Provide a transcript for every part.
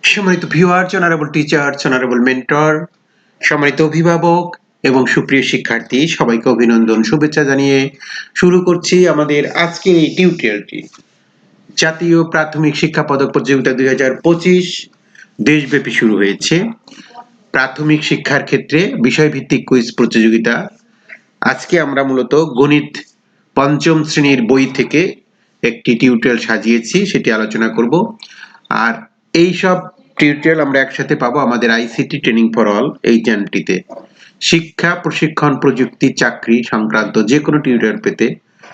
সম্মানিত viewer honourable teacher honourable mentor সম্মানিত অভিভাবক এবং সুপ্রিয় শিক্ষার্থী, সবাইকে অভিনন্দন, শুভেচ্ছা জানিয়ে শুরু করছি আমাদের আজকের এই টিউটোরিয়ালটি জাতীয় প্রাথমিক শিক্ষা পদক প্রতিযোগিতা দুই হাজার পঁচিশ দেশব্যাপী শুরু হয়েছে। প্রাথমিক শিক্ষার ক্ষেত্রে বিষয়ভিত্তিক কুইজ প্রতিযোগিতা। আজকে আমরা মূলত গণিত পঞ্চম শ্রেণির বই থেকে একটি টিউটোরিয়াল সাজিয়েছি, সেটি আলোচনা করব। আর এই সব টিউটোরিয়াল আমরা একসাথে পাবো আমাদের আইসিটি ট্রেনিং ফর অল এই চ্যানেলটিতে শিক্ষা, প্রশিক্ষণ, প্রযুক্তি, চাকরি সংক্রান্ত যে কোনো টিউটোরিয়াল পেতে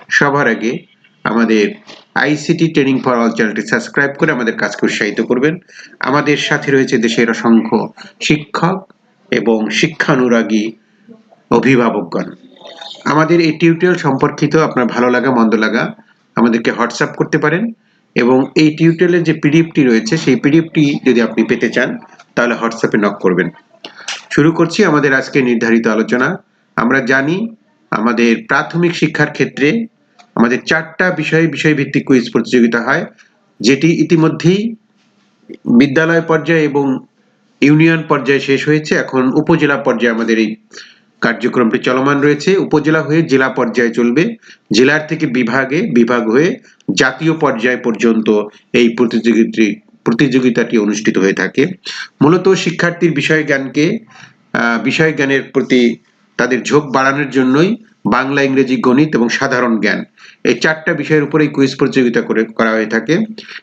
সবার আগে আমাদের আইসিটি ট্রেনিং ফর অল চ্যানেলটি সাবস্ক্রাইব করে আমাদের কাজকে উৎসাহিত করবেন। আমাদের সাথে রয়েছে দেশের অসংখ্য শিক্ষক এবং শিক্ষানুরাগী অভিভাবকগণ। আমাদের এই টিউটোরিয়াল সম্পর্কিত আপনার ভালো লাগা, মন্দ লাগা আমাদেরকে হোয়াটসঅ্যাপ করতে পারেন। এবং এই টিউটোরিয়ালের যে পিডিএফটি রয়েছে, সেই পিডিএফটি যদি আপনি পেতে চান, তাহলে হোয়াটসঅ্যাপে নক করবেন। শুরু করছি আমাদের আজকে নির্ধারিত আলোচনা। আমরা জানি আমাদের প্রাথমিক শিক্ষার ক্ষেত্রে আমাদের চারটা বিষয়ে বিষয়ভিত্তিক কুইজ প্রতিযোগিতা হয়, যেটি ইতিমধ্যেই বিদ্যালয় পর্যায়ে এবং ইউনিয়ন পর্যায়ে শেষ হয়েছে। এখন উপজেলা পর্যায়ে আমাদের এই কার্যক্রমটি চলমান রয়েছে। উপজেলা হয়ে জেলা পর্যায়ে চলবে। জেলার থেকে বিভাগে বিভাগ হয়ে জাতীয় পর্যায় পর্যন্ত এই প্রতিযোগিতাটি প্রতিযোগিতাটি অনুষ্ঠিত হয়ে থাকে। মূলত শিক্ষার্থীর বিষয় জ্ঞানকে বিষয় জ্ঞানের প্রতি তাদের ঝোঁক বাড়ানোর জন্যই বাংলা, ইংরেজি, গণিত এবং সাধারণ জ্ঞান এই চারটা বিষয়ের উপরে এই কুইজ প্রতিযোগিতা করে, করা হয়ে থাকে।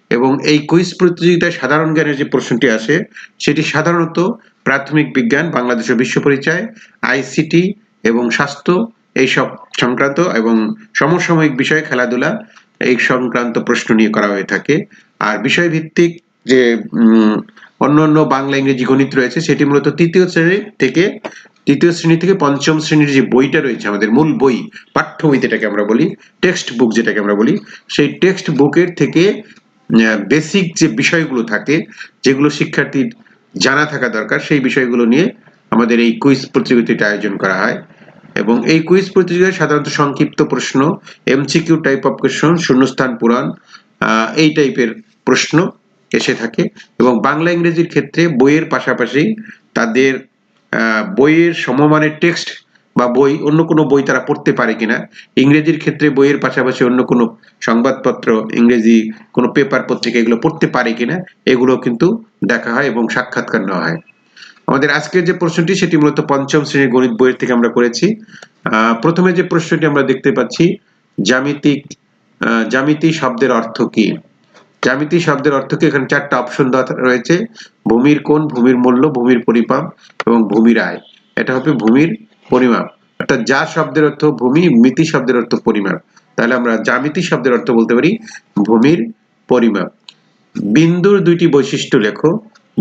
এবং এই কুইজ প্রতিযোগিতায় সাধারণ জ্ঞানের যে প্রশ্নটি আসে, সেটি সাধারণত প্রাথমিক বিজ্ঞান বাংলাদেশের বিশ্ব পরিচয় আইসিটি এবং স্বাস্থ্য এই সব সংক্রান্ত এবং সমসাময়িক বিষয় খেলাধুলা, এই সংক্রান্ত প্রশ্ন নিয়ে করা হয়ে থাকে। আর বিষয় ভিত্তিক যে অন্য অন্য বাংলা, ইংরেজি গণিত রয়েছে, সেটি মূলত তৃতীয় শ্রেণি থেকে, তৃতীয় শ্রেণি থেকে পঞ্চম শ্রেণির যে বইটা রয়েছে, আমাদের মূল বই পাঠ্য বই যেটাকে আমরা বলি টেক্সট বুক যেটাকে আমরা বলি, সেই টেক্সট বুকের থেকে বেসিক যে বিষয়গুলো থাকে, যেগুলো শিক্ষার্থীর জানা থাকা দরকার, সেই বিষয়গুলো নিয়ে আমাদের এই কুইজ প্রতিযোগিতাটি আয়োজন করা হয়। এবং এই কুইজ প্রতিযোগিতায় সাধারণত সংক্ষিপ্ত প্রশ্ন এমসিকিউ টাইপ অফ কোয়েশন শূন্যস্থান পূরণ এই টাইপের প্রশ্ন এসে থাকে। এবং বাংলা ইংরেজির ক্ষেত্রে বইয়ের পাশাপাশি তাদের বইয়ের সমমানের টেক্সট বা বই, অন্য কোনো বই তারা পড়তে পারে কিনা, ইংরেজির ক্ষেত্রে বইয়ের পাশাপাশি অন্য কোনো সংবাদপত্র, ইংরেজি কোনো পেপার পত্রিকা এগুলো পড়তে পারে কিনা, এগুলো কিন্তু দেখা হয় এবং সাক্ষাৎকার নেওয়া হয়। আমাদের আজকের যে প্রশ্নটি, সেটি মূলত পঞ্চম শ্রেণির গণিত বইয়ের থেকে আমরা করেছি। প্রথমে যে প্রশ্নটি আমরা দেখতে পাচ্ছি, জ্যামিতিক জ্যামিতি শব্দের অর্থ কি? জ্যামিতি শব্দের অর্থ কি? এখানে চারটা অপশন দেওয়া রয়েছে। ভূমির কোণ, ভূমির মূল্য, ভূমির পরিমাপ এবং ভূমির আয়। এটা হবে ভূমির পরিমাপ। অর্থাৎ যা শব্দের অর্থ ভূমি, মিতি শব্দের অর্থ পরিমাপ। তাহলে আমরা জ্যামিতি শব্দের অর্থ বলতে পারি, ভূমির পরিমাপ। বিন্দুর দুইটি বৈশিষ্ট্য লেখো।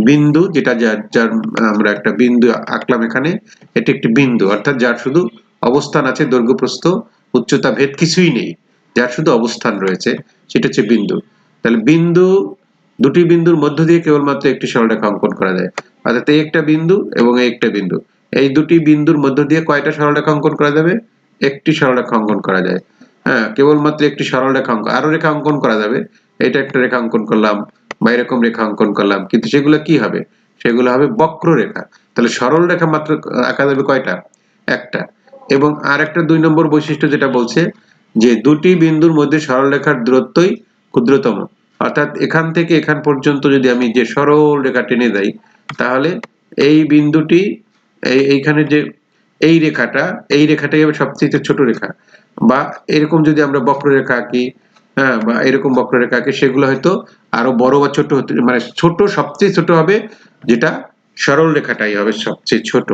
বিন্দু, যেটা যার যার, আমরা একটা বিন্দু আঁকলাম এখানে, এটি একটি বিন্দু। অর্থাৎ যার শুধু অবস্থান আছে দৈর্ঘ্য প্রস্থ উচ্চতা ভেদ কিছুই নেই। যার শুধু অবস্থান রয়েছে, সেটা হচ্ছে বিন্দু। তাহলে বিন্দু, দুটি বিন্দুর মধ্য দিয়ে কেবলমাত্র একটি সরলরেখা অঙ্কন করা যায়। অর্থাৎ এই একটা বিন্দু এবং এই একটা বিন্দু। এই দুটি বিন্দুর মধ্য দিয়ে কয়টা সরলরেখা অঙ্কন করা যাবে? একটি সরলরেখা অঙ্কন করা যায়। হ্যাঁ কেবলমাত্র একটি সরলরেখা অঙ্কন আরও রেখা অঙ্কন করা যাবে। এটা একটা রেখা অঙ্কন করলাম বা এরকম রেখা অঙ্কন করলাম। কিন্তু সেগুলো কি হবে? সেগুলো হবে বক্র রেখা তাহলে সরল রেখা মাত্র আঁকা যাবে কয়টা? একটা। এবং আর একটা দুই নম্বর বৈশিষ্ট্য যেটা বলছে যে দুটি বিন্দুর মধ্যে সরল রেখার দূরত্বই ক্ষুদ্রতম। অর্থাৎ এখান থেকে এখান পর্যন্ত যদি আমি যে সরল রেখা টেনে যাই তাহলে এই বিন্দুটি এইখানে যে এই রেখাটা, এই রেখাটাই হবে সবচেয়ে ছোট রেখা। বা এরকম যদি আমরা বক্ররেখা আঁকি হ্যাঁ বা এরকম বক্ররেখা আঁকি, সেগুলো হয়তো আরও বড় বা ছোট হতে মানে ছোট, সবচেয়ে ছোট হবে যেটা সরল রেখাটাই হবে সবচেয়ে ছোট।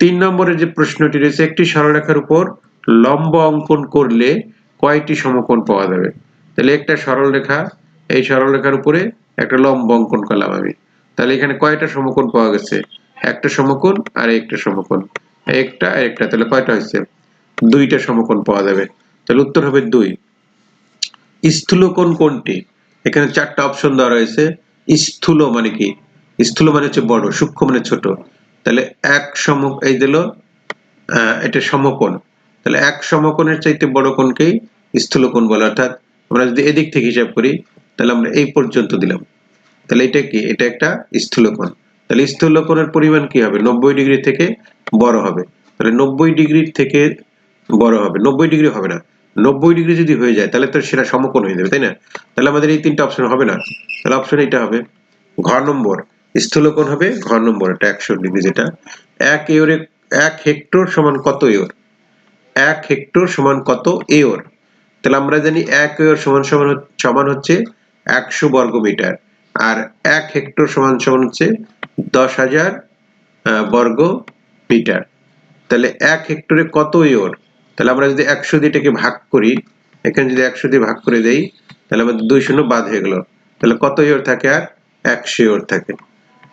তিন নম্বরের যে প্রশ্নটি রয়েছে, একটি সরলরেখার উপর লম্ব অঙ্কন করলে কয়টি সমকোণ পাওয়া যাবে? তাহলে একটা সরল রেখা, এই সরল রেখার উপরে একটা লম্ব অঙ্কন করলাম আমি। তাহলে এখানে কয়টা সমকোণ পাওয়া গেছে? একটা সমকোণ আর একটা সমকোণ। একটা আর একটা, তাহলে কয়টা হয়েছে? দুইটা সমকোণ পাওয়া যাবে। তাহলে উত্তর হবে দুই। স্থূলকোণ কোনটি এখানে চারটা অপশন দেওয়া রয়েছে। স্থূল মানে কি? স্থূল মানে হচ্ছে বড়, সূক্ষ্ম মানে ছোট। তাহলে এক সম, এই দিল এটা সমকোণ। তাহলে এক সমকোণের চাইতে বড় কোণকেই স্থূলকোণ বলে। অর্থাৎ আমরা যদি এদিক থেকে হিসাব করি, তাহলে আমরা এই পর্যন্ত দিলাম। তাহলে এটা কি? এটা একটা স্থূলকোণ। তাহলে স্থূলকোণের পরিমাণ কি হবে? নব্বই ডিগ্রি থেকে বড় হবে। তাহলে নব্বই ডিগ্রির থেকে বড় হবে। নব্বই ডিগ্রি হবে না। নব্বই ডিগ্রি যদি হয়ে যায়, তাহলে তো সেটা সমকোণ হয়ে যাবে, তাই না? তাহলে আমাদের এই তিনটা অপশন হবে না। তাহলে অপশন এটা হবে, ঘর নম্বর। স্থূলকোণ হবে ঘর নম্বর, এটা একশো ডিগ্রি যেটা। এক এওরে এক হেক্টর সমান কত এওর? এক হেক্টর সমান কত এওর? তাহলে আমরা জানি এক এওর সমান সমান সমান হচ্ছে একশো বর্গ মিটার আর এক হেক্টর সমান সমান হচ্ছে দশ হাজার বর্গ মিটার। তাহলে এক হেক্টরে কত ইওর তাহলে আমরা যদি একশো দিয়ে এটাকে ভাগ করি, এখানে যদি একশো দিয়ে ভাগ করে দেই, তাহলে আমাদের দুই শূন্য বাদ হয়ে গেল। তাহলে কত ইওর থাকে আর? একশো ইওর থাকে।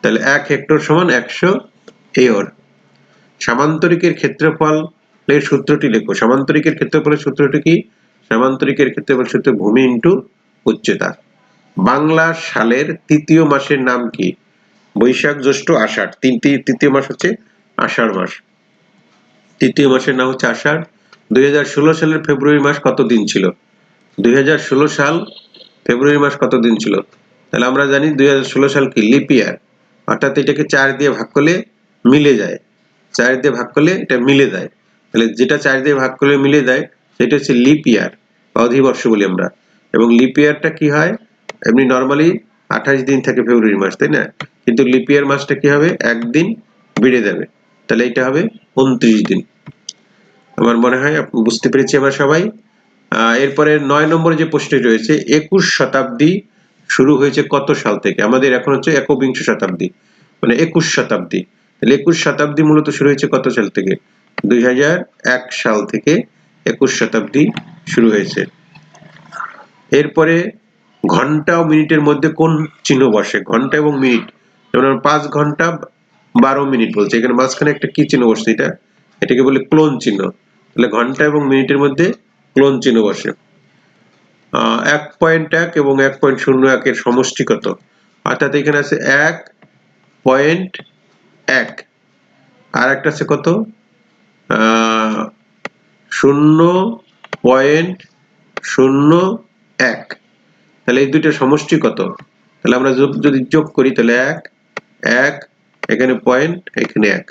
তাহলে এক হেক্টর সমান একশো ইওর সামান্তরিকের ক্ষেত্রফল সূত্রটি লেখো। সামান্তরিকের ক্ষেত্রফলের সূত্রটি কি? সামান্তরিকের ক্ষেত্রফল সূত্র ভূমি ইন্টু উচ্চতা। বাংলা সালের তৃতীয় মাসের নাম কি? বৈশাখ জ্যৈষ্ঠ আষাঢ়। তিনটি তৃতীয় মাস হচ্ছে আষাঢ় মাস। তৃতীয় মাসের নাম হচ্ছে আষাঢ়। দুই হাজার ষোলো সালের ফেব্রুয়ারি মাস কত দিন ছিল? দু হাজার ষোলো সাল ফেব্রুয়ারি মাস কত দিন ছিল? তাহলে আমরা জানি দু হাজার ষোলো সাল কি লিপ ইয়ার। অর্থাৎ এটাকে চার দিয়ে ভাগ করলে মিলে যায়। চার দিয়ে ভাগ করলে এটা মিলে যায়। তাহলে যেটা চার দিয়ে ভাগ করলে মিলে যায়, সেটা হচ্ছে লিপ ইয়ার বা অধিবর্ষ বলি আমরা। এবং লিপ ইয়ারটা কি হয়? এমনি নর্মালি আঠাশ দিন থাকে ফেব্রুয়ারি মাস, তাই না? কিন্তু লিপ ইয়ার মাসটা কি হবে? একদিন বেড়ে যাবে। তাহলে এটা হবে উনত্রিশ দিন। আমার মনে হয় বুঝতে পেরেছি আমরা সবাই। এরপরে নয় নম্বরে যে প্রশ্নটি রয়েছে, একুশ শতাব্দী শুরু হয়েছে কত সাল থেকে? আমাদের এখন হচ্ছে একবিংশ শতাব্দী। মানে একুশ শতাব্দী। তাহলে একুশ শতাব্দী মূলত শুরু হয়েছে কত সাল থেকে? দুই সাল থেকে একুশ শতাব্দী শুরু হয়েছে। এরপরে ঘণ্টা ও মিনিটের মধ্যে কোন চিহ্ন বসে? ঘণ্টা এবং মিনিট। যেমন পাঁচ ঘণ্টা বারো মিনিট বলছে। এখানে মাঝখানে একটা কি চিহ্ন বসছে? এটা? এটাকে বলে ক্লোন চিহ্ন। তাহলে ঘণ্টা এবং মিনিটের মধ্যে ক্লোন চিহ্ন বসে। এক পয়েন্ট এক এবং এক পয়েন্ট শূন্য একের সমষ্টি কত? অর্থাৎ এখানে আছে এক পয়েন্ট এক। আর একটা আছে কত? শূন্য পয়েন্ট শূন্য এক। তাহলে এই দুইটার সমষ্টি কত? তাহলে আমরা যদি যোগ করি, তাহলে এক এক, এখানে পয়েন্ট এখানে এক।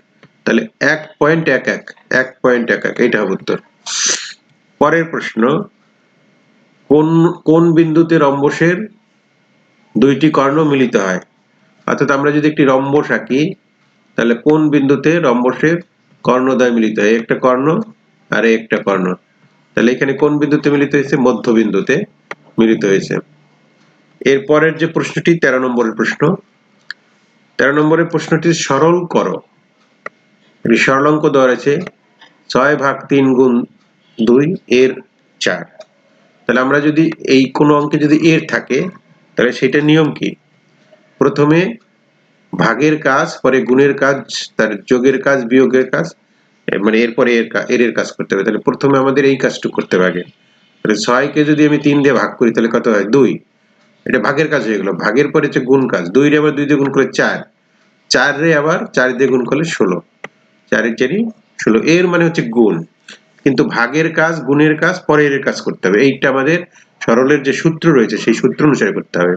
তাহলে এক পয়েন্ট এক এক এক পয়েন্ট এক এক, এইটা হবে উত্তর। পরের প্রশ্ন, কোন কোন বিন্দুতে রম্বসের দুইটি কর্ণ মিলিত হয়? অর্থাৎ আমরা যদি একটি রম্বস আঁকি, তাহলে কোন বিন্দুতে রম্বসের কর্ণদ্বয় মিলিত হয়? একটা কর্ণ আর একটা কর্ণ। তাহলে এখানে কোন বিন্দুতে মিলিত হয়েছে? মধ্য বিন্দুতে মিলিত হয়েছে। এর পরের যে প্রশ্নটি, তেরো নম্বরের প্রশ্ন। তেরো নম্বরের প্রশ্নটি সরল করো। সরল অঙ্ক দেওয়া রয়েছে। ছয় ভাগ তিন গুণ দুই, এর চার। তাহলে আমরা যদি এই কোনো অঙ্কে যদি এর থাকে, তাহলে সেটা নিয়ম কি? প্রথমে ভাগের কাজ, পরে গুণের কাজ, তার যোগের কাজ, বিয়োগের কাজ মানে এরপরে এর এর কাজ করতে হবে। তাহলে প্রথমে আমাদের এই কাজটুকু করতে হবে আগে। তাহলে ছয়কে যদি আমি তিন দিয়ে ভাগ করি, তাহলে কত হয়? দুই। এটা ভাগের কাজ হয়ে গেল। ভাগের পরে হচ্ছে গুণ কাজ। দুই রে আবার দুই দিয়ে গুণ করে চার। চার রে আবার চার দিয়ে গুণ করলে ষোলো। চারের চারি ষোলো। এর মানে হচ্ছে গুণ। কিন্তু ভাগের কাজ, গুণের কাজ, পরের কাজ করতে হবে। এইটা আমাদের সরলের যে সূত্র রয়েছে, সেই সূত্র অনুসারে করতে হবে।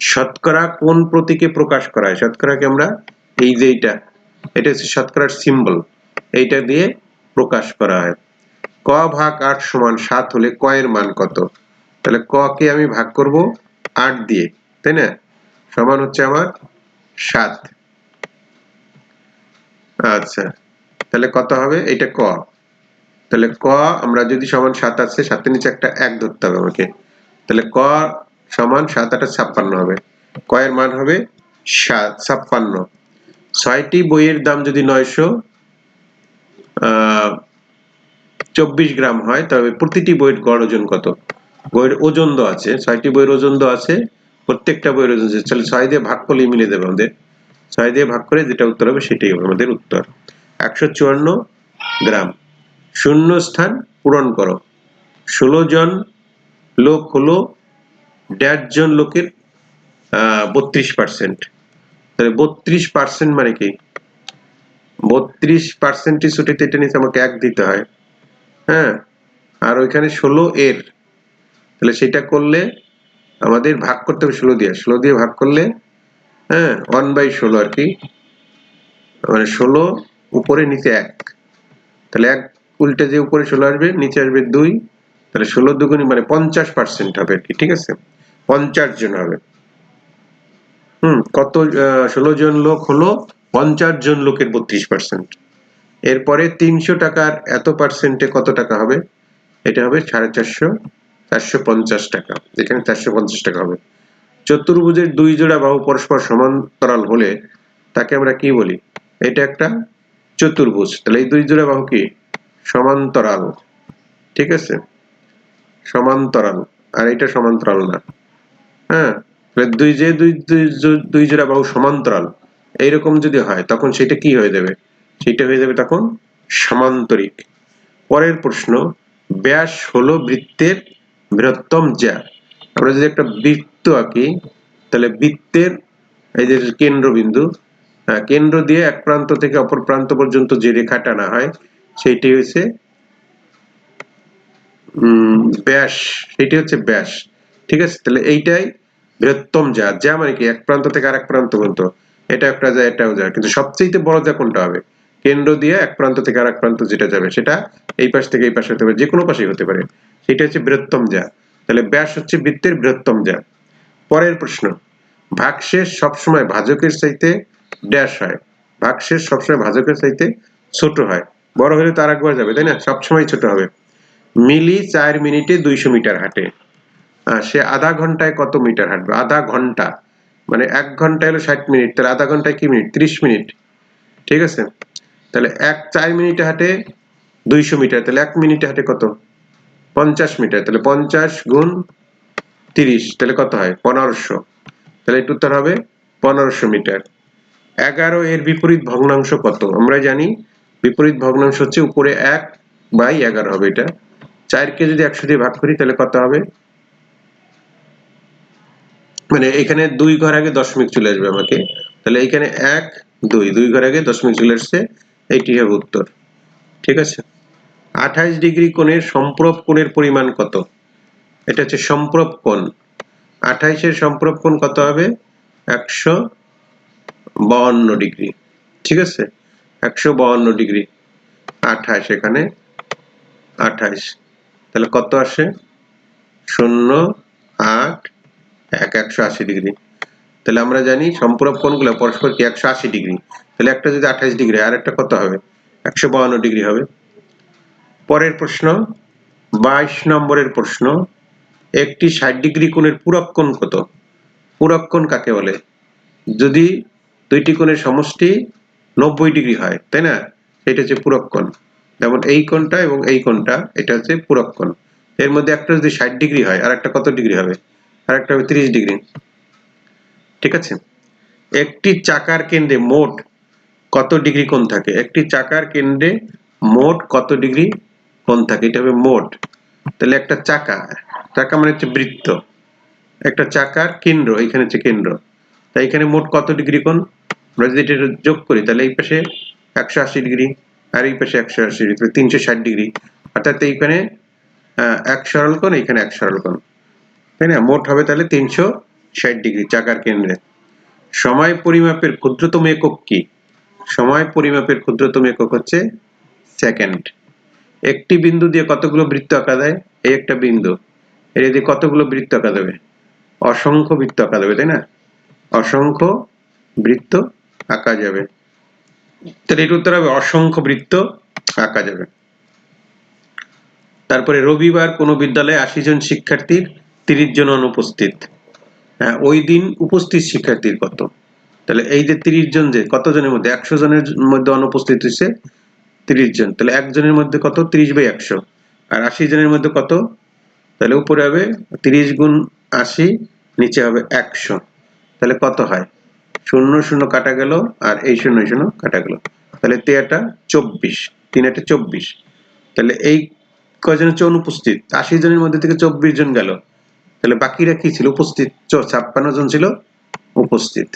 শতকরা কোন প্রতীকে প্রকাশ করা হয়? শতকরাকে আমরা এই যে এইটা, এটা হচ্ছে শতকরার সিম্বল এইটা দিয়ে প্রকাশ করা হয়। ক ভাগ আট সমান সাত হলে ক এর মান কত? তাহলে ক কে আমি ভাগ করব? আট দিয়ে, তাই না? সমান হচ্ছে আমার সাত। আচ্ছা তাহলে কত হবে? এটা ক। তাহলে ক, আমরা যদি সমান সাত আছে, সাতের নিচে একটা এক ধরতে হবে আমাকে। তাহলে ক সমান সাত আটা ছাপ্পান্ন হবে। ক এর মান হবে সাত, ছাপ্পান্ন। ছয়টি বইয়ের দাম যদি নয়শো চব্বিশ গ্রাম হয়, তবে প্রতিটি বইয়ের গড় ওজন কত? বইয়ের ওজন দেওয়া আছে, ছয়টি বইয়ের ওজন দেওয়া আছে, প্রত্যেকটা বইয়ের ওজন তাহলে ছয় দিয়ে ভাগ করলে মিলে দেবে আমাদের। ছয় দিয়ে ভাগ করে যেটা উত্তর হবে সেটাই হবে আমাদের উত্তর। একশো চুয়ান্ন গ্রাম। শূন্য স্থান পূরণ করো। ষোলো জন লোক হলো দেড় জন লোকের বত্রিশ পার্সেন্ট তাহলে বত্রিশ পার্সেন্ট মানে কি? বত্রিশ পার্সেন্টই ছুটিতে এটা নিচে আমাকে এক দিতে হয়। হ্যাঁ? আর ওইখানে ষোলো এর তাহলে সেটা করলে আমাদের ভাগ করতে হবে ষোলো দিয়ে। ষোলো দিয়ে ভাগ করলে হ্যাঁ ওয়ান বাই ষোলো আর কি। মানে ষোলো উপরে, নিচে এক। তাহলে এক উল্টে যে উপরে ষোলো আসবে, নিচে আসবে দুই। তাহলে ষোলো দুগুণি মানে পঞ্চাশ পার্সেন্ট হবে আর কি, ঠিক আছে? পঞ্চাশ জন হবে। হুম, কত ষোলো জন লোক হলো পঞ্চাশ জন লোকের বত্রিশ পার্সেন্ট এরপরে তিনশো টাকার এত পার্সেন্টে কত টাকা হবে? এটা হবে সাড়ে চারশো। চারশো পঞ্চাশ টাকা। এখানে চারশো পঞ্চাশ টাকা হবে। চতুর্ভুজের দুই জোড়া বাহু পরস্পর সমান্তরাল হলে তাকে আমরা কি বলি? এটা একটা চতুর্ভুজ। তাহলে এই দুই জোড়া বাহু কি? সমান্তরাল। ঠিক আছে? সমান্তরাল। আর এটা সমান্তরাল না। হ্যাঁ? দুই যে দুই দুই জোড়া বাহু সমান্তরাল, এইরকম যদি হয়, তখন সেটা কি হয়ে যাবে? সেটা হয়ে যাবে তখন সমান্তরিক। পরের প্রশ্ন, ব্যাস হলো বৃত্তের বৃহত্তম জ্যা আমরা যদি একটা বৃত্ত আঁকি তাহলে বৃত্তের এই যে কেন্দ্রবিন্দু কেন্দ্র দিয়ে এক প্রান্ত থেকে অপর প্রান্ত পর্যন্ত যে রেখা টানা হয়, সেইটি হচ্ছে ব্যাস সেটি হচ্ছে ব্যাস, ঠিক আছে? তাহলে এইটাই বৃহত্তম যা যা মানে কি, এক প্রান্ত থেকে আরেক প্রান্ত পর্যন্ত, এটা একটা যায়, এটাও যায়, কিন্তু সবচেয়ে বড় যা কোনটা হবে? কেন্দ্র দিয়ে এক প্রান্ত থেকে আরেক প্রান্ত যেটা যাবে, সেটা এই পাশ থেকে এই পাশে হতে পারে যে কোনো পাশেই হতে পারে। সেটা হচ্ছে বৃহত্তম যা। তাহলে ব্যাস হচ্ছে বৃত্তের বৃহত্তম যা। পরের প্রশ্ন, ভাগশেষ সবসময় ভাজকের চাইতে ড্যাশ হয়। ভাগশেষ সবসময় ভাজকের চাইতে ছোট হয়। বড় হলে তার একবার যাবে, তাই না? সবসময় ছোট হবে। মিলি চার মিনিটে দুইশো মিটার হাঁটে। সে আধা ঘন্টায় কত মিটার হাঁটবে? আধা ঘণ্টা। মানে এক ঘণ্টা হলো ষাট মিনিট, তাহলে আধা ঘন্টায় কি মিনিট? ত্রিশ মিনিট। ঠিক আছে? তাহলে এক, চার মিনিটে হাঁটে দুইশো মিটার, তাহলে এক মিনিটে হাঁটে কত? পঞ্চাশ মিটার, তাহলে পঞ্চাশ গুণ তিরিশ, তাহলে কত হয়? পনেরোশো। তাহলে একটু উত্তর হবে পনেরোশো মিটার। এগারো এর বিপরীত ভগ্নাংশ কত? আমরা জানি বিপরীত ভগ্নাংশ হচ্ছে উপরে এক বাই এগারো হবে এটা। চারকে যদি একশো দিয়ে ভাগ করি, তাহলে কত হবে? মানে এখানে দুই ঘর আগে দশমিক চলে আসবে আমাকে। তাহলে এখানে এক, দুই দুই ঘর আগে দশমিক চলে আসছে এইটি হবে উত্তর। ঠিক আছে? আঠাইশ ডিগ্রি কোণের সম্প্রব কোণের পরিমাণ কত? এটা হচ্ছে সম্প্রব কোণ। আঠাইশের সম্প্রব কোণ কত হবে? একশো বাউন্ন ডিগ্রি। ঠিক আছে? একশো বাউন্ন ডিগ্রি। আঠাইশ এখানে। আঠাইশ তাহলে কত আসে? শূন্য, আট, এক, একশো আশি ডিগ্রি। তাহলে আমরা জানি সম্পূরক কোণগুলো পরস্পর কি একশো আশি ডিগ্রি? তাহলে একটা যদি আঠাইশ ডিগ্রি আর একটা কত হবে? একশো বাউন্ন ডিগ্রি হবে। পরের প্রশ্ন, বাইশ নম্বরের প্রশ্ন, একটি ষাট ডিগ্রি কোণের পূরক কোণ কত? পূরক কোণ কাকে বলে? যদি দুইটি কোণের সমষ্টি নব্বই ডিগ্রি হয়, তাই না? এটা হচ্ছে পূরক কোণ। যেমন এই কোণটা এবং এই কোণটা, এটা হচ্ছে পূরক কোণ। এর মধ্যে একটা যদি ষাট ডিগ্রি হয়, আর একটা কত ডিগ্রি হবে? আর একটা হবে তিরিশ ডিগ্রি। ঠিক আছে? একটি চাকার কেন্দ্রে মোট কত ডিগ্রি কোণ থাকে? একটি চাকার কেন্দ্রে মোট কত ডিগ্রি কোণ থাকে, এটা হবে মোট। তাহলে একটা চাকা চাকা মানে হচ্ছে বৃত্ত। একটা চাকার কেন্দ্র, এখানে হচ্ছে কেন্দ্র। তাই এখানে মোট কত ডিগ্রি কোণ? আমরা যদি এটা যোগ করি, তাহলে এই পাশে একশো আশি ডিগ্রি, আর এই পাশে একশো আশি ডিগ্রি তিনশো ষাট ডিগ্রি। অর্থাৎ এইখানে এক সরল কোণ এখানে এক সরল কোণ। তাই না? মোট হবে তাহলে তিনশো ষাট ডিগ্রি চাকার কেন্দ্রে। সময় পরিমাপের ক্ষুদ্রতম একক কি? সময় পরিমাপের ক্ষুদ্রতম একক হচ্ছে সেকেন্ড। একটি বিন্দু দিয়ে কতগুলো বৃত্ত আঁকা দেয় এই একটা বিন্দু। এর দিয়ে কতগুলো বৃত্ত আঁকা দেবে অসংখ্য বৃত্ত আঁকা দেবে তাই না? অসংখ্য বৃত্ত আঁকা যাবে। তাহলে এর উত্তর হবে অসংখ্য বৃত্ত আঁকা যাবে। তারপরে রবিবার কোনো বিদ্যালয়ে আশি জন শিক্ষার্থীর তিরিশ জন অনুপস্থিত। হ্যাঁ ওই দিন উপস্থিত শিক্ষার্থীর কত? তাহলে এই যে তিরিশ জন যে, কতজনের মধ্যে? একশো জনের মধ্যে অনুপস্থিত হয়েছে তিরিশ জন, তাহলে একজনের মধ্যে কত? তিরিশ বাই একশো। আর আশি জনের মধ্যে কত? তাহলে উপরে হবে তিরিশ গুণ আশি, নিচে হবে একশো। তাহলে কত হয়? শূন্য শূন্য কাটা গেল, আর এই শূন্য শূন্য কাটা গেল। তাহলে তেয়াটা চব্বিশ তিন একটা চব্বিশ। তাহলে এই কয়জন হচ্ছে অনুপস্থিত আশি জনের মধ্যে থেকে চব্বিশ জন গেল। তাহলে বাকিরা কি ছিল? উপস্থিত। ছাপ্পান্ন জন ছিল, উপস্থিত।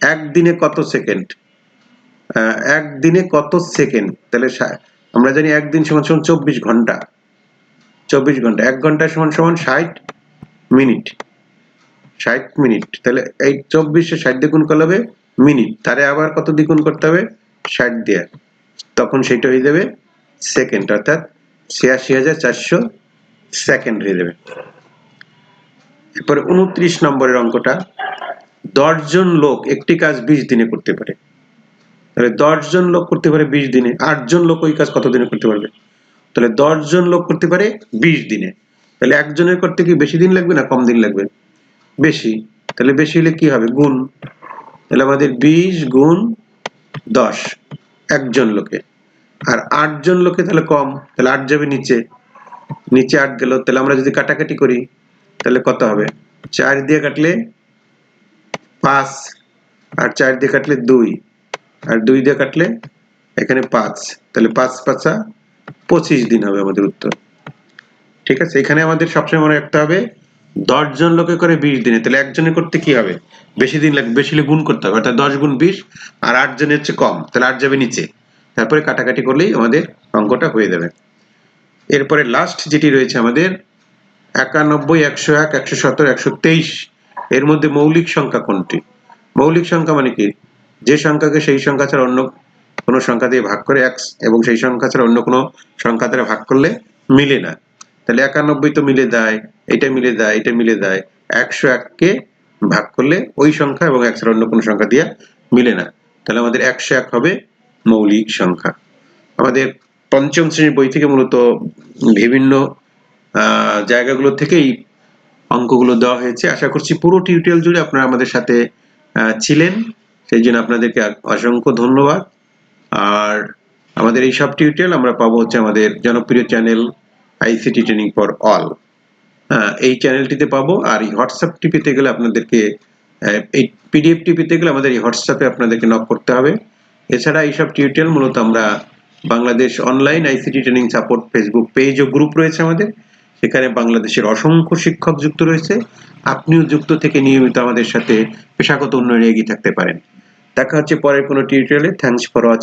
একদিনে কত সেকেন্ড? একদিনে কত সেকেন্ড? তাহলে আমরা জানি একদিন সমান সমান চব্বিশ ঘণ্টা। চব্বিশ ঘণ্টা। এক ঘণ্টা সমান সমান ষাট মিনিট। ষাট মিনিট। তাহলে এই চব্বিশে ষাট দিয়ে গুণ করলে হবে মিনিট। তারে আবার কত দিয়ে গুণ করতে হবে? ষাট দিয়ে। তখন সেটা হয়ে যাবে সেকেন্ড। অর্থাৎ ছিয়াশি হাজার চারশো সেকেন্ড হয়ে যাবে। এরপরে উনত্রিশ নম্বরের অঙ্কটা। দশজন লোক একটি কাজ বিশ দিনে করতে পারে। তাহলে দশজন লোক করতে পারে বিশ দিনে। আটজন লোক ওই কাজ কত দিনে করতে পারবে? তাহলে দশজন লোক করতে পারে বিশ দিনে। তাহলে একজনের করতে কি বেশি দিন লাগবে না কম দিন লাগবে? বেশি। তাহলে বেশি হলে কি হবে? গুণ। তাহলে আমাদের বিশ গুণ দশ একজন লোকে। আর আটজন লোকে তাহলে কম। তাহলে আট যাবে নিচে। নিচে আট গেল। তাহলে আমরা যদি কাটাকাটি করি, তাহলে কত হবে? চার দিয়ে কাটলে পাঁচ। আর চার দিয়ে কাটলে দুই। আর দুই দিয়ে কাটলে এখানে পাঁচ। তাহলে পাঁচ পাঁচা পঁচিশ দিন হবে আমাদের উত্তর। ঠিক আছে? এখানে আমাদের সবসময় মনে রাখতে হবে, দশ জন লোকে করে বিশ দিনে। তাহলে একজনে করতে কি হবে? বেশি দিন লাগবে, বেশি গুণ করতে হবে। অর্থাৎ দশ গুণ বিশ আর আট জনের হচ্ছে কম। তাহলে আট যাবে নিচে। তারপরে কাটাকাটি করলেই আমাদের অঙ্কটা হয়ে যাবে। এরপরে লাস্ট যেটি রয়েছে আমাদের, একানব্বই, একশো এক, একশো সতেরো, একশো তেইশ। এর মধ্যে মৌলিক সংখ্যা কোনটি? মৌলিক সংখ্যা মানে কি? যে সংখ্যাকে সেই সংখ্যা ছাড়া অন্য কোনো সংখ্যা দিয়ে ভাগ করে এক এবং সেই সংখ্যা ছাড়া অন্য কোনো সংখ্যা দ্বারা ভাগ করলে মিলে না। তাহলে একানব্বই তো মিলে দেয় এটা মিলে দেয় এটা মিলে দেয় একশো এককে ভাগ করলে ওই সংখ্যা এবং এক ছাড়া অন্য কোনো সংখ্যা দিয়ে মিলে না। তাহলে আমাদের একশো এক হবে মৌলিক সংখ্যা। আমাদের পঞ্চম শ্রেণির বই থেকে মূলত বিভিন্ন জায়গাগুলো থেকেই অঙ্কগুলো দেওয়া হয়েছে। আশা করছি পুরো টিউটোরিয়াল জুড়ে আপনারা আমাদের সাথে ছিলেন। সেই জন্য আপনাদেরকে অসংখ্য ধন্যবাদ। আর আমাদের এই সব টিউটোরিয়াল আমরা পাবো হচ্ছে আমাদের জনপ্রিয় channel ICT training for all এই চ্যানেলটিতে পাবো আর এই হোয়াটসঅ্যাপ টিপিতে গেলে আপনাদেরকে এই পিডিএফ টিপিতে গেলে আমাদের এই হোয়াটসঅ্যাপে আপনাদেরকে নক করতে হবে। এছাড়া এইসব টিউটোরিয়াল মূলত আমরা Bangladesh online ICT training support Facebook page ও গ্রুপ রয়েছে আমাদের। সেখানে বাংলাদেশের অসংখ্য শিক্ষক যুক্ত রয়েছে। আপনিও যুক্ত থেকে নিয়মিত আমাদের সাথে পেশাগত উন্নয়নে এগিয়ে থাকতে পারেন। দেখা হচ্ছে পরের কোনো টিউটোরিয়ালে থ্যাংকস ফর ওয়াচিং